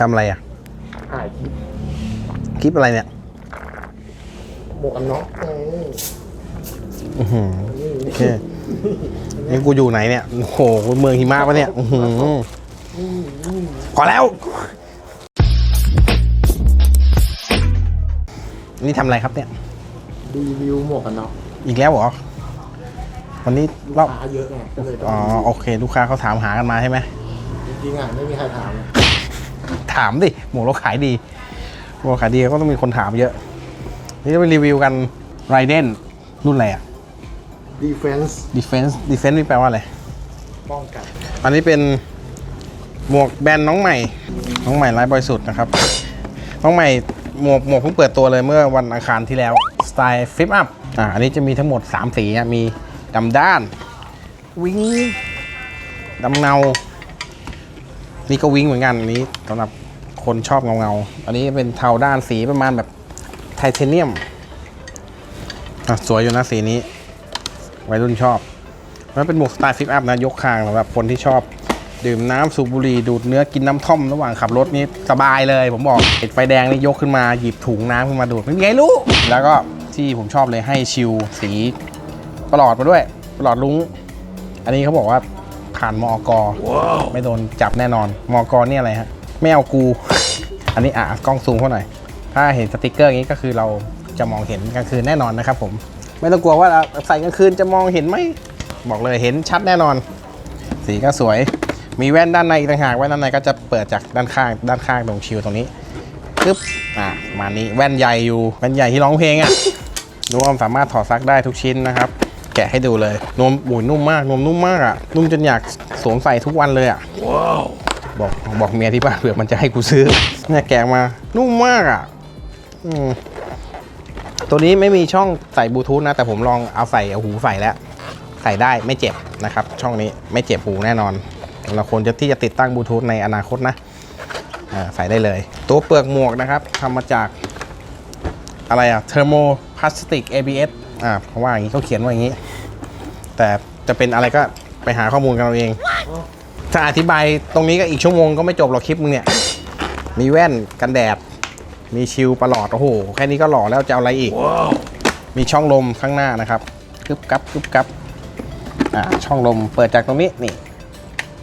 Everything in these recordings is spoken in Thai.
ทำอะไรอะ ถ่ายคลิปคลิปอะไรเนี่ยหมวกกันน็อกไงอื้อหือโอเคนี่กูอยู่ไหนเนี่ย โอ้โหเมืองหิมะปะเนี่ยอื้อหือพอแล้ว นี่ทำอะไรครับเนี่ย รีวิวหมวกกันน็อกอีกแล้วเหรอ วันนี้ลูกรอบค้าเยอะไงก็เลยต้ออ๋องโอเค ลูกค้าเขาถามหากันมาใช่ไหมจริงๆอะไม่มีใครถามเลย ถามดิหมูเราขายดีหมูเราขายดีก็ต้องมีคนถามเยอะ นี่จะไปรีวิวกันไรเดนรุ่นอะไรอะดีเฟนส์ Defense Defense นี่แปลว่าอะไร ป้องกัน อันนี้เป็นหมวกแบรนด์น้องใหม่ น้องใหม่ไร้บริสุทธิ์นะครับ น้องใหม่หมวกหมวกเพิ่งเปิดตัวเลยเมื่อวันอังคารที่แล้ว สไตล์ฟิปอัพ อ่า อันนี้จะมีทั้งหมด 3 สีอะมีดำด้าน วิงดำเงานี่ก็วิงเหมือนกันอันนี้สำหรับ คนชอบเงาเงาๆอันนี้เป็นเทาด้านสีประมาณแบบไทเทเนียมอะสวยอยู่นะสีนี้ วัยรุ่นชอบมันเป็นหมวกสไตล์ฟิปอัพนะยกคางสำหรับคนที่ชอบ ดื่มน้ำสูบบุหรี่ดูดเนื้อกินน้ำท่อมระหว่างขับรถนี่สบายเลย ผมบอกติดไฟแดงนี่ยกขึ้นมาหยิบถุงน้ำขึ้นมาดูดไม่มีใครรู้ แล้วก็ที่ผมชอบเลยให้ชิลสีประหลอดมาด้วยประหลอดลุงอันนี้เขาบอกว่าผ่านมอกไม่โดนจับแน่นอน มอกเนี่ยอะไรฮะ ไม่เอากู อันนี้อะกล้องซูมเข้าหน่อย ถ้าเห็นสติกเกอร์อย่างนี้ก็คือเราจะมองเห็นกลางคืนแน่นอนนะครับผม ไม่ต้องกลัวว่าใส่กลางคืนจะมองเห็นไหมบอกเลยเห็นชัดแน่นอน สีก็สวย มีแว่นด้านในอีกต่างหากแว่นด้านในก็จะเปิดจากด้านข้าง ด้านข้างตรงชิวตรงนี้ปึ๊บอะมานี้แว่นใหญ่อยู่แว่นใหญ่ที่ร้องเพลงอะดูความสามารถถอดซักได้ทุกชิ้นนะครับ แกะให้ดูเลยนมบุ๋ยนุ่มมากนมนุ่มมากอะนุ่มจนอยากสวมใส่ทุกวันเลยอะ บอกบอกเมียที่บ้านเผื่อมันจะให้กูซื้อเนี่ยแกะมา นุ่มมากอะตัวนี้ไม่มีช่องใส่บลูทูธนะ แต่ผมลองเอาใส่เอาหูใส่แล้ว ใส่ได้ไม่เจ็บนะครับ ช่องนี้ไม่เจ็บหูแน่นอนเราควรจะที่จะติดตั้งบลูทูธในอนาคตนะใส่ได้เลย ตัวเปลือกหมวกนะครับทำมาจากอะไรอะเทอร์โมพลาสติก ABS อ่าเพราะว่าอย่างนี้เขาเขียนว่าอย่างนี้ แต่จะเป็นอะไรก็ไปหาข้อมูลกันเอาเอง ถ้าอธิบายตรงนี้ก็อีกชั่วโมงก็ไม่จบหรอกคลิปมึงเนี่ย มีแว่นกันแดด มีชิลประหลอด โอ้โห แค่นี้ก็หล่อแล้วจะเอาอะไรอีก มีช่องลมข้างหน้านะครับกึบกับกึบกับอ่าช่องลมเปิดจากตรงนี้นี่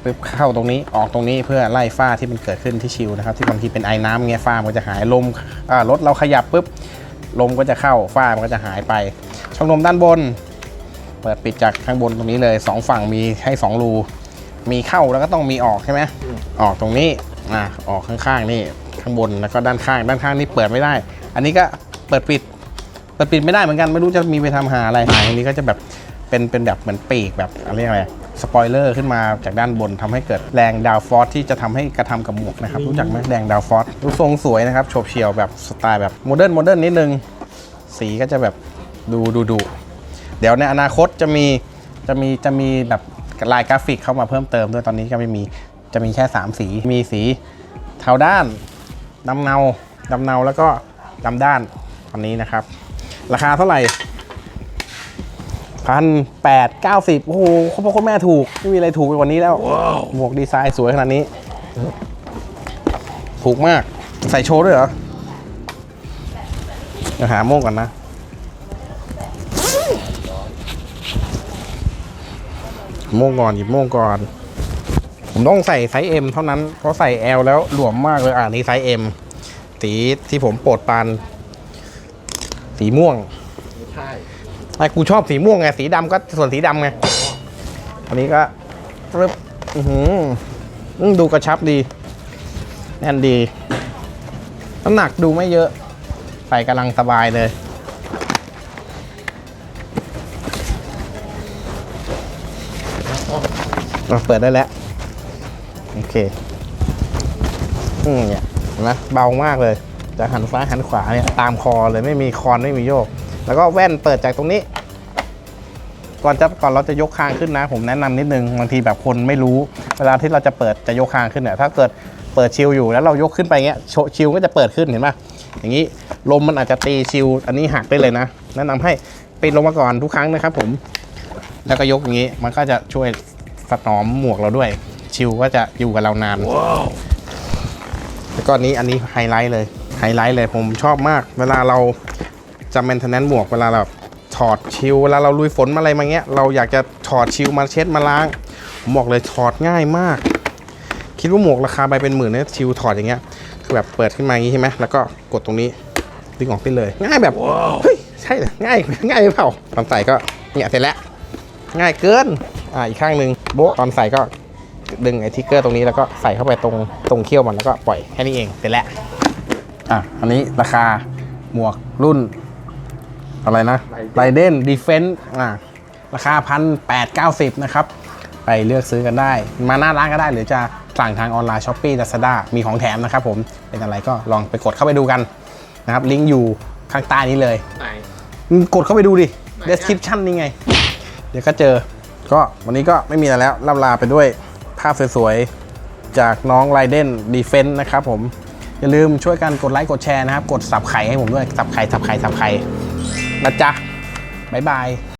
ปึ๊บเข้าตรงนี้ออกตรงนี้เพื่อไล่ฝ้าที่มันเกิดขึ้นที่ชิวนะครับ ที่บางทีเป็นไอ้น้ำเงี้ยฝ้ามันก็จะหายลมอ่ารถเราขยับปุ๊บลมก็จะเข้าฝ้ามันก็จะหายไป ช่องลมด้านบน เปิดปิดจากข้างบนตรงนี้เลยสองฝั่งมีให้สองรู มีเข้าแล้วก็ต้องมีออกใช่ไหมออกตรงนี้อ่าออกข้างๆนี่ข้างบนแล้วก็ด้านข้าง ด้านข้างนี่เปิดไม่ได้ อันนี้ก็เปิดปิดเปิดปิดไม่ได้เหมือนกันไม่รู้จะมีไปทำหาอะไรอ่าตรงนี้ก็จะแบบเป็นเป็นแบบเหมือนปีกแบบอะไรอะไรสปอยเลอร์ขึ้นมาจากด้านบนทำให้เกิดแรงดาวฟอสที่จะทำให้กระทำกับหมวกนะครับ รู้จักไหมแรงดาวฟอสรูปทรงสวยนะครับโฉบเฉี่ยวแบบสไตล์แบบโมเดิร์นโมเดิร์นนิดนึง สีก็จะแบบดูดูดูเดี๋ยวในอนาคตจะมีจะมีจะมีแบบ ลายกราฟิกเข้ามาเพิ่มเติมด้วยตอนนี้ก็ไม่มีจะมีแค่ 3 สี มีสีเทาด้านดำเงาดำเงาแล้วก็ดำด้านตอนนี้นะครับ ราคาเท่าไหร่พันแปดเก้าสิบโอ้โหคุณพ่อคุณแม่ถูก ไม่มีอะไรถูกไปกว่านี้แล้ว หมวกดีไซน์สวยขนาดนี้ ถูกมาก ใส่โชว์ด้วยเหรอเดี๋ยวหาโม่งก่อนนะ โม่งก่อนหยิบโม่งก่อน ผมต้องใส่ไซส์ M เท่านั้น เพราะใส่ L แล้วหลวมมากเลยอ่านี่ไซส์ M สีที่ผมโปรดปราน สีม่วงไม่ใช่ไอ้กูชอบสีม่วงไง สีดำก็ส่วนสีดำไง อันนี้ก็ปึ๊บอื้อหืออืมดูกระชับดี แน่นดี น้ำหนักดูไม่เยอะ ใส่กำลังสบายเลย เราเปิดได้แล้ว โอเค อืมเนี่ยนไหมเบามากเลยจะหันซ้ายหันขวาเนี่ยตามคอเลยไม่มีคอนไม่มีโยก แล้วก็แว่นเปิดจากตรงนี้ ก่อนจะก่อนเราจะยกคางขึ้นนะ ผมแนะนำนิดนึงบางทีแบบคนไม่รู้ เวลาที่เราจะเปิดจะยกคางขึ้นเนี่ยถ้าเกิดเปิดชิลอยู่แล้วเรายกขึ้นไปเงี้ยโชชิลก็จะเปิดขึ้นเห็นปะอย่างนี้ลมมันอาจจะตีชิลอันนี้หักได้เลยนะ แนะนำให้ปิดลงมาก่อนทุกครั้งนะครับผม แล้วก็ยกอย่างนี้ มันก็จะช่วยสนอมหมวกเราด้วย ชิลก็จะอยู่กับเรานานแล้วก็อันนี้อันนี้ไฮไลท์เลย ไฮไลท์เลยผมชอบมาก เวลาเราจะ maintenance หมวกเวลาเราถอดชิลเวลาเราลุยฝนมาอะไรมาเงี้ย เราอยากจะถอดชิลมาเช็ดมาล้างผมบอกเลยถอดง่ายมาก คิดว่าหมวกราคาใบเป็นหมื่นเนี่ยชิลถอดอย่างเงี้ยคือแบบเปิดขึ้นมาอย่างงี้ใช่ไหมแล้วก็กดตรงนี้ดึงออกได้เลย ง่ายแบบเฮ้ยใช่เหรอง่ายง่ายหรือเปล่าตอนใส่ก็เนี่ยเสร็จแล้ว ง่ายเกิน อ่าอีกข้างหนึ่งโบ๊ะตอนใส่ก็ดึงไอ้ทิกเกอร์ตรงนี้แล้วก็ใส่เข้าไปตรงตรงเขี้ยวมันแล้วก็ปล่อยแค่นี้เองเสร็จแล้วอะอันนี้ราคาหมวกรุ่น อะไรนะไรเดนดีเฟนต์อ่าราคาพันแปดเก้าสิบนะครับ ไปเลือกซื้อกันได้ มาหน้าร้านก็ได้หรือจะสั่งทางออนไลน์ช้อปปี้ลาซาด้ามีของแถมนะครับผมเป็นอะไรก็ลองไปกดเข้าไปดูกันนะครับลิงก์อยู่ข้างใต้นี้เลยไหนมึงกดเข้าไปดูดิไหนอะ description นี่ไง เดี๋ยวก็เจอ ก็วันนี้ก็ไม่มีอะไรแล้วล่ำลาไปด้วยภาพสวยๆ จากน้องไรเดนดีเฟนต์นะครับผม อย่าลืมช่วยกันกดไลค์กดแชร์นะครับ กดสับไข่ให้ผมด้วย สับไข่สับไข่สับไข่นะจ๊ะบ๊ายบาย